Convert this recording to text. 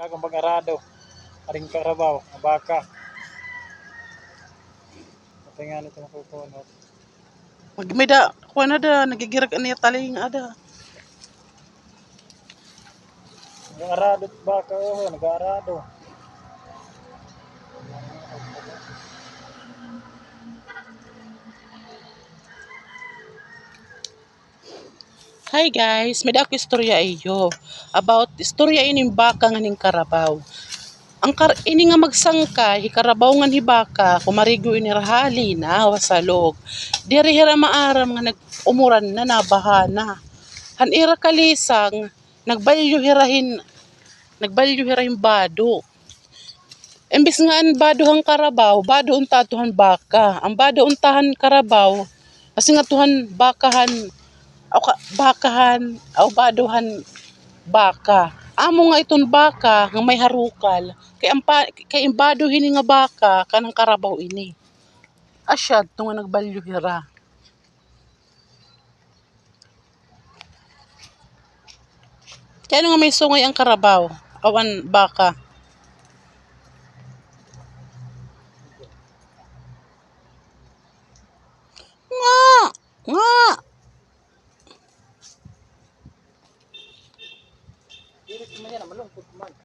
Kagong pag-arado. Aring karabaw, nga baka. Pati nga nito makukunot. Magmida, kuha na da, nagigirag niya taling ada. Nag-arado baka, oh, nag-arado. Hi guys, may dako istorya iyo about istorya ining baka nga ning karabaw. Ang kar ini nga magsangkay karabaw nga ni baka kumarigo ini rahali na wasalog. Diri hira maaram nga nagumuran na nabahana. Han ira kalisang nagbalyo hirahin nagbalyo hirahin bado. Imbis nga ang bado hang karabaw, bado unta tuhan baka. Ang bado untahan karabaw, kasi nga tuhan bakahan o ka, bakahan o baduhan baka. Amo nga iton baka nga may harukal. Kay ang kay imbado nga baka kanang karabaw ini. Asyad to nga nagbalyo hira kaya nga may sungay ang karabaw awan baka quiere que me diera malo.